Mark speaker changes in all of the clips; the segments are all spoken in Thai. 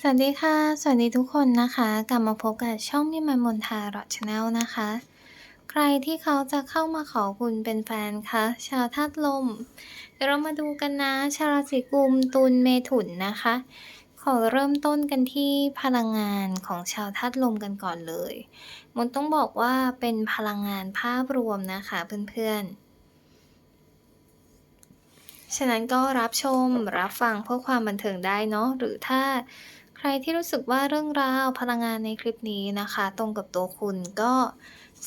Speaker 1: สวัสดีค่ะ สวัสดีทุกคนนะคะ กลับมาพบกับช่องมิมายมนทาร์ชแนลนะคะ ใครที่เขาจะเข้ามาขอคุณเป็นแฟนคะ ชาวธาตุลม เดี๋ยวเรามาดูกันนะ ชาวราศีกุม ตุล เมถุนนะคะ ขอเริ่มต้นกันที่พลังงานของชาวธาตุลมกันก่อนเลย มนต้องบอกว่าเป็นพลังงานภาพรวมนะคะเพื่อนๆฉะนั้นก็รับชมรับฟังเพื่อความบันเทิงได้เนาะหรือถ้า รที่รู้สึกว่าเรื่องราวพลังงานในคลิปนี้นะคะ ตรงกับตัวคุณก็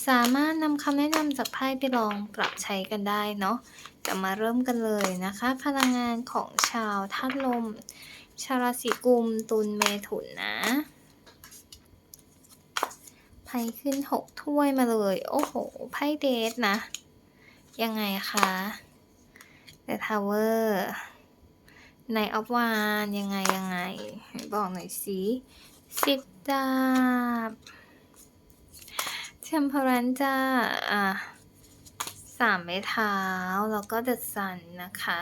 Speaker 1: สามารถนำคำแนะนำจากไพ่ไปลองปรับใช้กันได้เนาะจะมาเริ่มกันเลยนะคะ พลังงานของชาวธาตุลม ชาวราศีกุมตุลเมถุนนะไพ่ขึ้นหกถ้วยมาเลย โอ้โหไพ่เดทนะ ยังไงคะ The Tower ในออฟวานยังไงยังไงบอกหน่อยสิสิบดาบเทมเพรันจ้าอะสามไม้เท้า แล้วก็เดอะซันนะคะ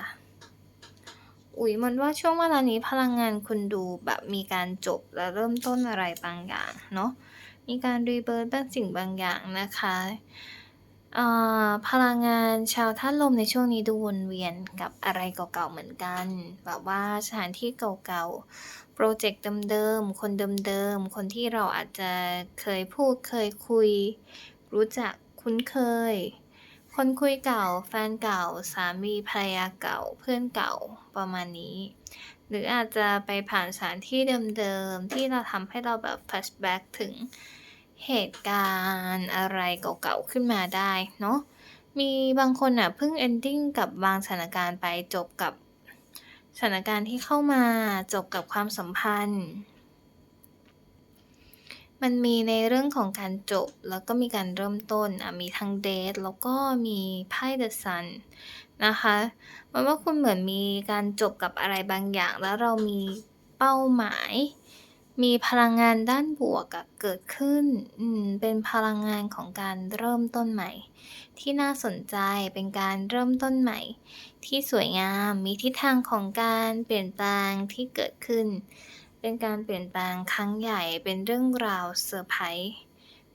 Speaker 1: อุ๊ยมันว่าช่วงเวลานี้พลังงานคุณดูแบบมีการจบและเริ่มต้นอะไรบางอย่างเนาะมีการรีเบิร์ตบางสิ่งบางอย่างนะคะ พลังงานชาวธาตุลมในช่วงนี้ดูวนเวียนกับอะไรเก่าๆเหมือนกัน แบบว่าสถานที่เก่าๆ โปรเจกต์เดิมๆ คนเดิมๆ คนที่เราอาจจะเคยพูดเคยคุย รู้จักคุ้นเคย คนคุยเก่า แฟนเก่า สามีภรรยาเก่า เพื่อนเก่าประมาณนี้ หรืออาจจะไปผ่านสถานที่เดิมๆ ที่เราทำให้เราแบบ flashback ถึง เหตุการณ์อะไรเก่าๆขึ้นมาได้เนาะมีบางคนอะเพิ่ง ending กับบางสถานการณ์ไปจบกับสถานการณ์ที่เข้ามาจบกับความสัมพันธ์ มันมีในเรื่องของการจบแล้วก็มีการเริ่มต้นอะมีทั้งเดทแล้วก็มีไพ่เดอะซันนะคะมันว่าคุณเหมือนมีการจบกับอะไรบางอย่าง แล้วเรามีเป้าหมาย มีพลังงานด้านบวกเกิดขึ้น เป็นพลังงานของการเริ่มต้นใหม่ ที่น่าสนใจ เป็นการเริ่มต้นใหม่ ที่สวยงาม มีทิศทางของการเปลี่ยนแปลงที่เกิดขึ้น เป็นการเปลี่ยนแปลงครั้งใหญ่ เป็นเรื่องราวเซอร์ไพรส์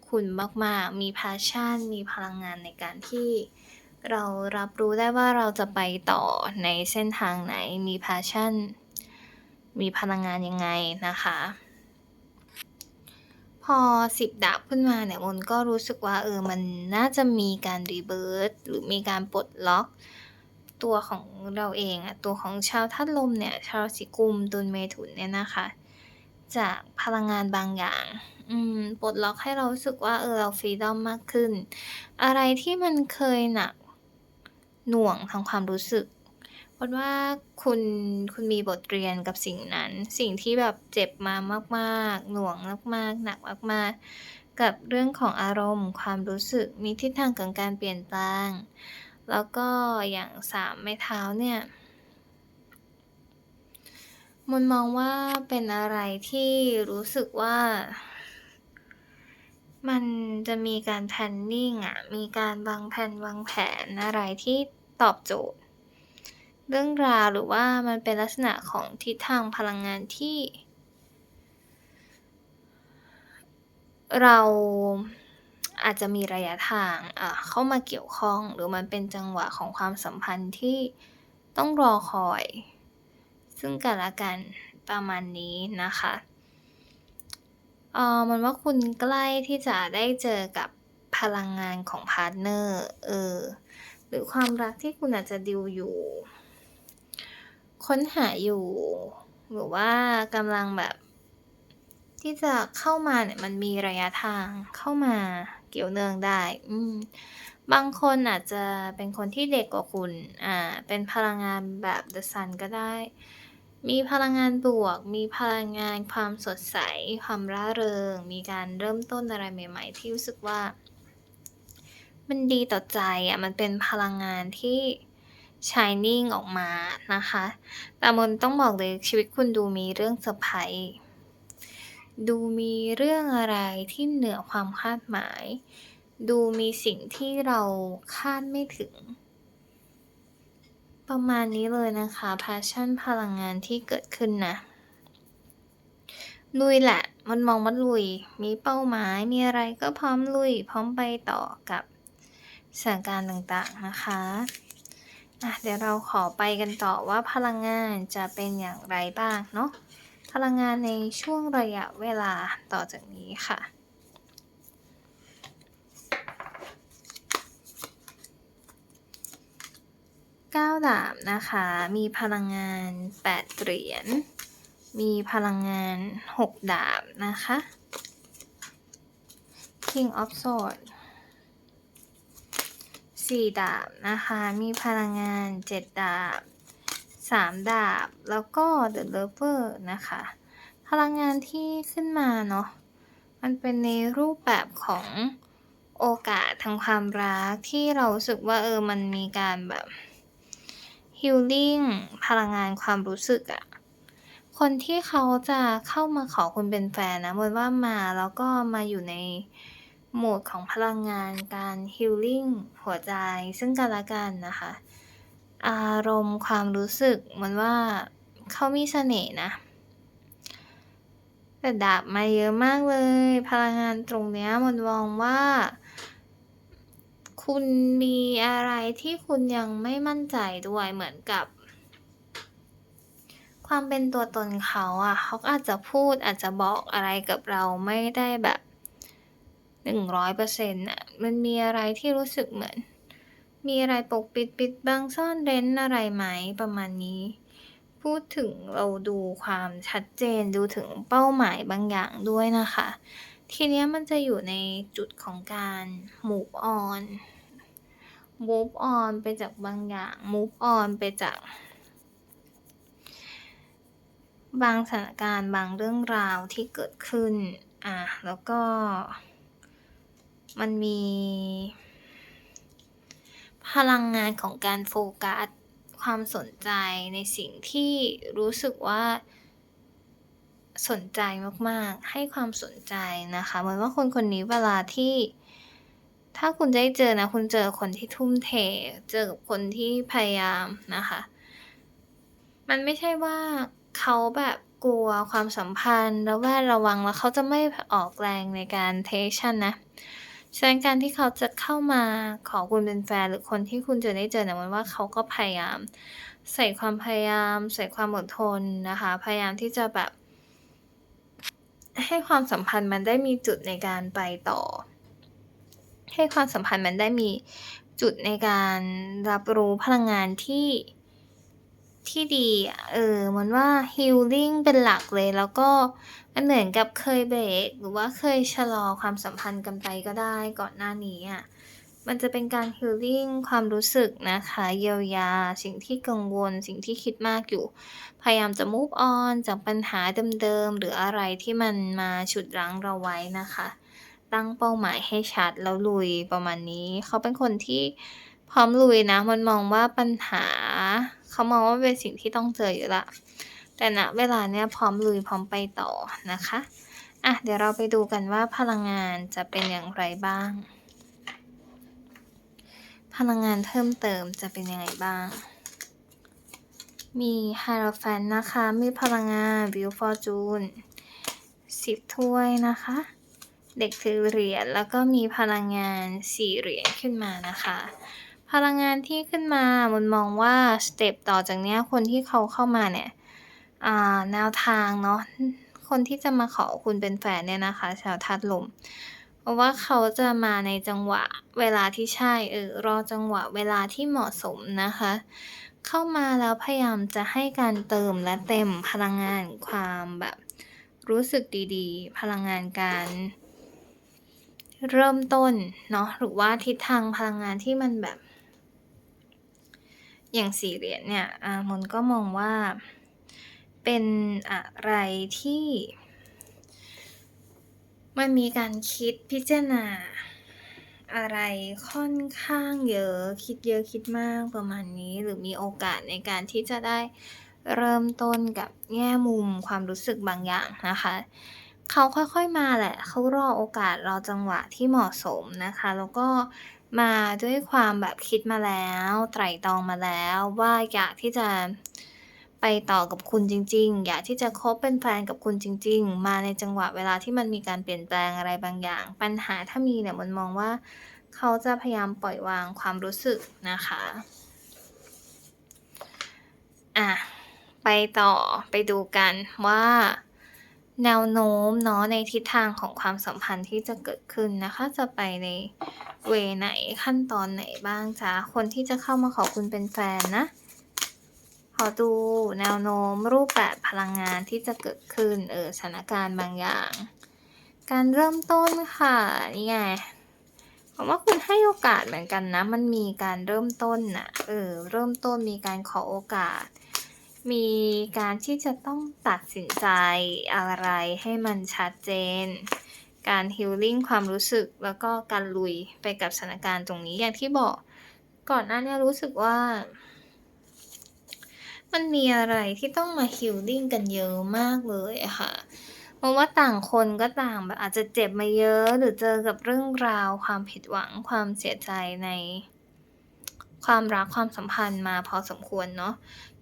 Speaker 1: คุณมาก ๆ มีพาชั่น มีพลังงานในการที่เรารับรู้ได้ว่าเราจะไปต่อในเส้นทางไหน มีพาชั่น มีพลังงานยังไงนะคะ พอสิบดาบขึ้นมาเนี่ยมนก็รู้สึกว่าเออมันน่าจะมีการรีเบิร์ตหรือมีการปลดล็อก ตัวของเราเองอะตัวของชาวธาตุลมเนี่ยชาวสิกุมตุลเมถุนเนี่ยนะคะ จากพลังงานบางอย่างอืมปลดล็อกให้เรารู้สึกว่าเออเราฟรีดอมมากขึ้น อะไรที่มันเคยหนักหน่วงทางความรู้สึก ราะว่าคุณคุณมีบทเรียนกับสิ่งนั้น สิ่งที่แบบเจ็บมามาก ๆ หน่วงมากๆ หนักมาก ๆ กับเรื่องของอารมณ์ ความรู้สึกมีทิศทางของการเปลี่ยนแปลง แล้วก็อย่างสามไม้เท้าเนี่ยมนมองว่าเป็นอะไรที่รู้สึกว่า มันจะมีการแพนนิ่งอะมีการวางแผนวางแผนอะไรที่ตอบโจทย์ เรื่องราวหรือว่ามันเป็นลักษณะของทิศทางพลังงานที่ เราอาจจะมีระยะทางเข้ามาเกี่ยวข้อง หรือมันเป็นจังหวะของความสัมพันธ์ที่ต้องรอคอย ซึ่งกันและกันประมาณนี้นะคะเออมันว่าคุณใกล้ที่จะได้เจอกับพลังงานของพาร์ทเนอร์ เออ หรือความรักที่คุณอาจจะดิวอยู่ ค้นหาอยู่ หรือว่ากำลังแบบ ที่จะเข้ามาเนี่ยมันมีระยะทางเข้ามาเกี่ยวเนื่องได้ อืม บางคนอาจจะเป็นคนที่เด็กกว่าคุณ อ่า เป็นพลังงานแบบเดอะซันก็ได้ มีพลังงานบวก มีพลังงานความสดใส ความร่าเริง มีการเริ่มต้นอะไรใหม่ ๆ ที่รู้สึกว่า มันดีต่อใจอะ มันเป็นพลังงานที่ Shining ออกมานะคะ แต่มนต้องบอกเลยชีวิตคุณดูมีเรื่องเซอร์ไพรส์ดูมีเรื่องอะไรที่เหนือความคาดหมาย ดูมีสิ่งที่เราคาดไม่ถึง ประมาณนี้เลยนะคะ passion พลังงานที่เกิดขึ้นนะ ลุยแหละ มันมองว่าลุย มีเป้าหมาย มีอะไรก็พร้อมลุย พร้อมไปต่อกับสถานการณ์ต่างๆนะคะ อะเดี๋ยวเราขอไปกันต่อว่าพลังงานจะเป็นอย่างไรบ้างเนาะพลังงานในช่วงระยะเวลาต่อจากนี้ค่ะ9ดาบนะคะ มีพลังงาน 8 เหรียญ มีพลังงาน 6 ดาบนะคะ King of Swords 4ดาบนะคะ มีพลังงาน7ดาบ3ดาบ แล้วก็ The Lover นะคะ พลังงานที่ขึ้นมาเนาะ มันเป็นในรูปแบบของโอกาสทางความรักที่เราสึกว่าเออ มันมีการแบบ healing พลังงานความรู้สึกอะคนที่เขาจะเข้ามาขอคุณเป็นแฟนนะมนว่ามาแล้วก็มาอยู่ใน โหมดของพลังงานการ healing หัวใจซึ่งกันและกันนะคะ อารมณ์ความรู้สึกเหมือนว่าเขามีเสน่ห์นะ แต่ดาบมาเยอะมากเลย พลังงานตรงเนี้ยมันมองว่า คุณมีอะไรที่คุณยังไม่มั่นใจด้วยเหมือนกับ ความเป็นตัวตนเขาอะเขาอาจจะพูดอาจจะบอกอะไรกับเราไม่ได้แบบ 100%น่ะมันมีอะไรที่รู้สึกเหมือน มีอะไรปกปิดปิดบังซ่อนเร้นอะไรไหมประมาณนี้ พูดถึงเราดูความชัดเจนดูถึงเป้าหมายบางอย่างด้วยนะคะ ทีเนี้ยมันจะอยู่ในจุดของการ move on move on ไปจากบางอย่าง move on ไปจาก บางสถานการณ์บางเรื่องราวที่เกิดขึ้นอาแล้วก็ มันมี พลังงานของการโฟกัสความสนใจในสิ่งที่รู้สึกว่าสนใจมากๆ ให้ความสนใจนะคะเหมือนว่าคนคนนี้เวลาที่ ถ้าคุณได้เจอนะ คุณเจอคนที่ทุ่มเท เจอกับคนที่พยายามนะคะ มันไม่ใช่ว่าเขาแบบกลัวความสัมพันธ์ระแวดระวังแล้วเขาจะไม่ออกแรงในการ take action นะ ฉะนั้นการที่เขาจะเข้ามาขอคุณเป็นแฟนหรือคนที่คุณจะได้เจอเนี่ยมันว่าเขาก็พยายาม ใส่ความพยายาม ใส่ความอดทนนะคะ พยายามที่จะแบบ ให้ความสัมพันธ์มันได้มีจุดในการไปต่อ ให้ความสัมพันธ์มันได้มีจุดในการรับรู้พลังงานที่ ที่ดี เออเหมือนว่า healing เป็นหลักเลยแล้วก็มันเหมือนกับเคยเบรกหรือว่าเคยชะลอความสัมพันธ์กันไปก็ได้ก่อนหน้านี้อะมันจะเป็นการ healing ความรู้สึกนะคะเยียวยา สิ่งที่กังวล สิ่งที่คิดมากอยู่ พยายามจะ move on จากปัญหาเดิมๆ หรืออะไรที่มันมาฉุดรั้งเราไว้นะคะ ตั้งเป้าหมายให้ชัดแล้วลุยประมาณนี้ เขาเป็นคนที่พร้อมลุยนะ มันมองว่าปัญหา เขามองว่าเป็นสิ่งที่ต้องเจออยู่แล้วแต่ณเวลาเนี้ยพร้อมลุยพร้อมไปต่อนะคะอะเดี๋ยวเราไปดูกันว่าพลังงานจะเป็นอย่างไรบ้าง พลังงานเพิ่มเติมจะเป็นยังไงบ้าง มี Hierophant นะคะ มีพลังงาน Wheel of Fortune 10ถ้วยนะคะ เด็กถือเหรียญแล้วก็มีพลังงาน4เหรียญขึ้นมานะคะ พลังงานที่ขึ้นมามนมองว่าสเต็ปต่อจากเนี้ยคนที่เขาเข้ามาเนี่ยอ่าแนวทางเนาะคนที่จะมาขอคุณเป็นแฟนเนี่ยนะคะ ชาวธาตุลมเพราะว่าเขาจะมาในจังหวะเวลาที่ใช่เออรอจังหวะเวลาที่เหมาะสมนะคะ เข้ามาแล้วพยายามจะให้การเติมและเต็มพลังงานความแบบ รู้สึกดีๆ พลังงานการเริ่มต้นเนาะหรือว่าทิศทางพลังงานที่มันแบบ อย่าง4เหรียญเนี่ยอ่ามนก็มองว่าเป็นอะไรที่ มันมีการคิดพิจารณาอะไรค่อนข้างเยอะ คิดเยอะคิดมากประมาณนี้ หรือมีโอกาสในการที่จะได้เริ่มต้นกับแง่มุมความรู้สึกบางอย่างนะคะ เขาค่อยๆมาแหละ เขารอโอกาสรอจังหวะที่เหมาะสมนะคะ แล้วก็ มาด้วยความแบบคิดมาแล้ว ไตร่ตรองมาแล้วว่าอยากที่จะไปต่อกับคุณจริง ๆ อยากที่จะคบเป็นแฟนกับคุณจริง ๆ มาในจังหวะเวลาที่มันมีการเปลี่ยนแปลงอะไรบางอย่าง ปัญหาถ้ามีเนี่ยมันมองว่า เขาจะพยายามปล่อยวางความรู้สึกนะคะอะไปต่อไปดูกันว่า แนวโน้มเนาะในทิศทางของความสัมพันธ์ที่จะเกิดขึ้นนะคะ จะไปในเวไหนขั้นตอนไหนบ้างจ๊ะคนที่จะเข้ามาขอคุณเป็นแฟนนะ ขอดูแนวโน้มรูปแบบพลังงานที่จะเกิดขึ้นเออสถานการณ์บางอย่าง การเริ่มต้นค่ะนี่ไงผมว่าคุณให้โอกาสเหมือนกันนะ มันมีการเริ่มต้นนะเออเริ่มต้นมีการขอโอกาส มีการที่จะต้องตัดสินใจอะไรให้มันชัดเจน การฮีลลิ่งความรู้สึกแล้วก็การลุยไปกับสถานการณ์ตรงนี้อย่างที่บอกก่อนหน้านี้รู้สึกว่า มันมีอะไรที่ต้องมาฮีลลิ่งกันเยอะมากเลยค่ะเพราะว่าต่างคนก็ต่างแบบอาจจะเจ็บมาเยอะ หรือเจอกับเรื่องราว ความผิดหวังความเสียใจใน ความรักความสัมพันธ์มาพอสมควรเนาะ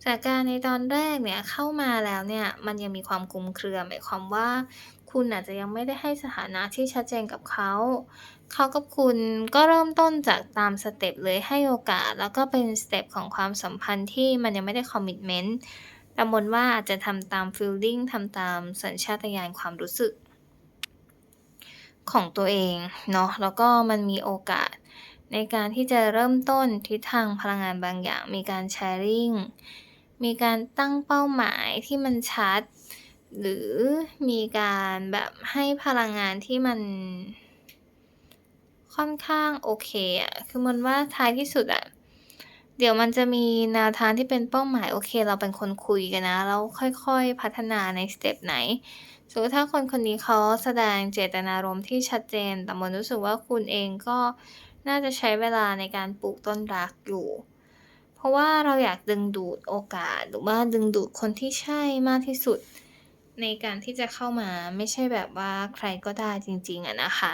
Speaker 1: จากการในตอนแรกเนี่ยเข้ามาแล้วเนี่ย มันยังมีความคลุมเครือหมายความว่า คุณอาจจะยังไม่ได้ให้สถานะที่ชัดเจนกับเขา เขากับคุณก็เริ่มต้นจากตามสเต็ปเลยให้โอกาส แล้วก็เป็นสเต็ปของความสัมพันธ์ที่มันยังไม่ได้คอมมิตเมนต์แต่มนว่าอาจจะทำตามฟีลลิ่งทำตามสัญชาตญาณความรู้สึก ของตัวเองเนาะแล้วก็มันมีโอกาสในการที่จะเริ่มต้นทิศทางพลังงานบางอย่างมีการแชร์ริ่ง มีการตั้งเป้าหมายที่มันชัด หรือมีการแบบให้พลังงานที่มันค่อนข้างโอเคอะคือมันว่าท้ายที่สุดอะเดี๋ยวมันจะมีแนวทางที่เป็นเป้าหมายโอเค เราเป็นคนคุยกันนะ แล้วค่อยๆพัฒนาในสเต็ปไหนสมมติถ้าคนคนนี้เขาแสดงเจตนารมณ์ที่ชัดเจน แต่มนรู้สึกว่าคุณเองก็น่าจะใช้เวลาในการปลูกต้นรักอยู่ เพราะว่าเราอยากดึงดูดโอกาสหรือว่าดึงดูดคนที่ใช่มากที่สุด ในการที่จะเข้ามาไม่ใช่แบบว่าใครก็ได้จริง ๆอะนะคะ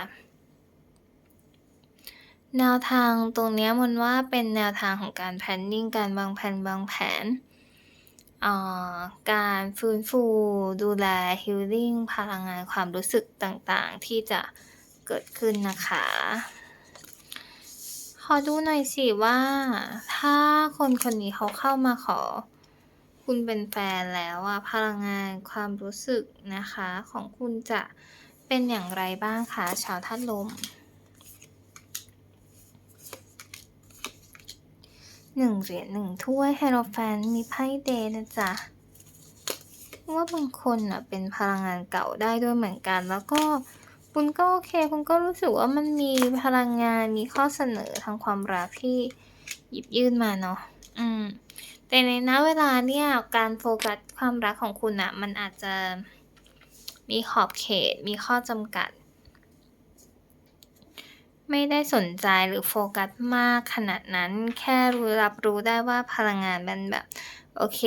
Speaker 1: แนวทางตรงนี้ยมนว่าเป็นแนวทางของการ planning การวางแผนวางแผนอ่าการฟื้นฟูดูแล healing พลังงานความรู้สึกต่างๆ ที่จะเกิดขึ้นนะคะ ขอดูหน่อยสิว่า ถ้าคนคนนี้เขาเข้ามาขอ คุณเป็นแฟนแล้วอะพลังงานความรู้สึกนะคะ ของคุณจะเป็นอย่างไรบ้างคะชาวธาตุลมหนึ่งเหรียญหนึ่งถ้วยไฮโรแฟนมีไพ่เดย์นะจ๊ะว่าบางคนอะเป็นพลังงานเก่าได้ด้วยเหมือนกัน แล้วก็ คุณก็โอเค คุณก็รู้สึกว่ามันมีพลังงานมีข้อเสนอทางความรักที่หยิบยื่นมาเนาะอืม แต่ในณเวลาเนี่ยการโฟกัสความรักของคุณอะมันอาจจะมีขอบเขตมีข้อจำกัด ไม่ได้สนใจหรือโฟกัสมากขนาดนั้น แค่รู้รับรู้ได้ว่าพลังงานมันแบบ โอเค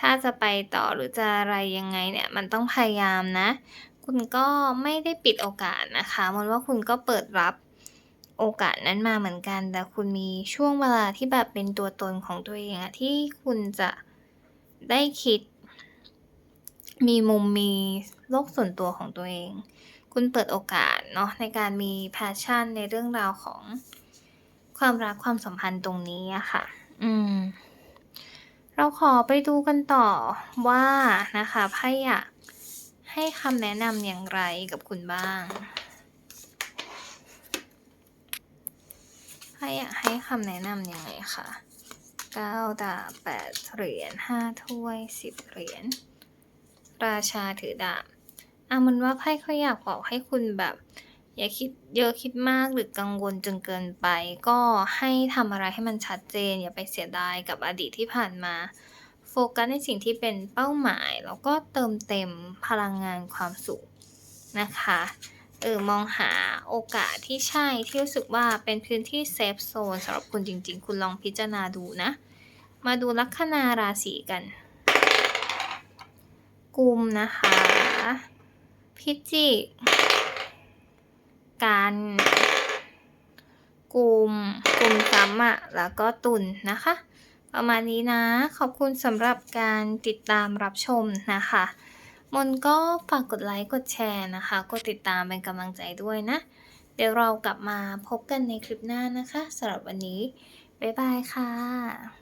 Speaker 1: ถ้าจะไปต่อหรือจะอะไรยังไงเนี่ย มันต้องพยายามนะ คุณก็ไม่ได้ปิดโอกาสนะคะมันว่าคุณก็เปิดรับโอกาสนั้นมาเหมือนกัน แต่คุณมีช่วงเวลาที่แบบเป็นตัวตนของตัวเองอะที่คุณจะได้คิด มีมุมมีโลกส่วนตัวของตัวเอง คุณเปิดโอกาสเนาะในการมีแพชชั่นในเรื่องราวของความรักความสัมพันธ์ตรงนี้อะค่ะ อืม เราขอไปดูกันต่อว่านะคะไพ่อยาก ให้คำแนะนำอย่างไรกับคุณบ้างไพ่อยากให้คำแนะนำยังไงคะเก้าดาบแปดเหรียญห้าถ้วยสิบเหรียญ ราชาถือดาบอะมันว่าไพ่เขาอยากบอกให้คุณแบบ อย่าคิดเยอะคิดมากหรือกังวลจนเกินไป ก็ให้ทำอะไรให้มันชัดเจน อย่าไปเสียดายกับอดีตที่ผ่านมา โฟกัสในสิ่งที่เป็นเป้าหมาย แล้วก็เติมเต็มพลังงานความสุขนะคะเออมองหาโอกาสที่ใช่ที่รู้สึกว่าเป็นพื้นที่เซฟโซนสำหรับคุณจริง ๆ คุณลองพิจารณาดูนะ มาดูลัคนาราศีกันกุมนะคะ พิจิกกันกลุ่มกลุ่มซ้ำอะแล้วก็ตุนนะคะ ประมาณนี้นะ ขอบคุณสำหรับการติดตามรับชมนะคะ มนก็ฝากกดไลค์กดแชร์นะคะ กดติดตามเป็นกำลังใจด้วยนะ เดี๋ยวเรากลับมาพบกันในคลิปหน้านะคะสำหรับวันนี้ บ๊ายบายค่ะ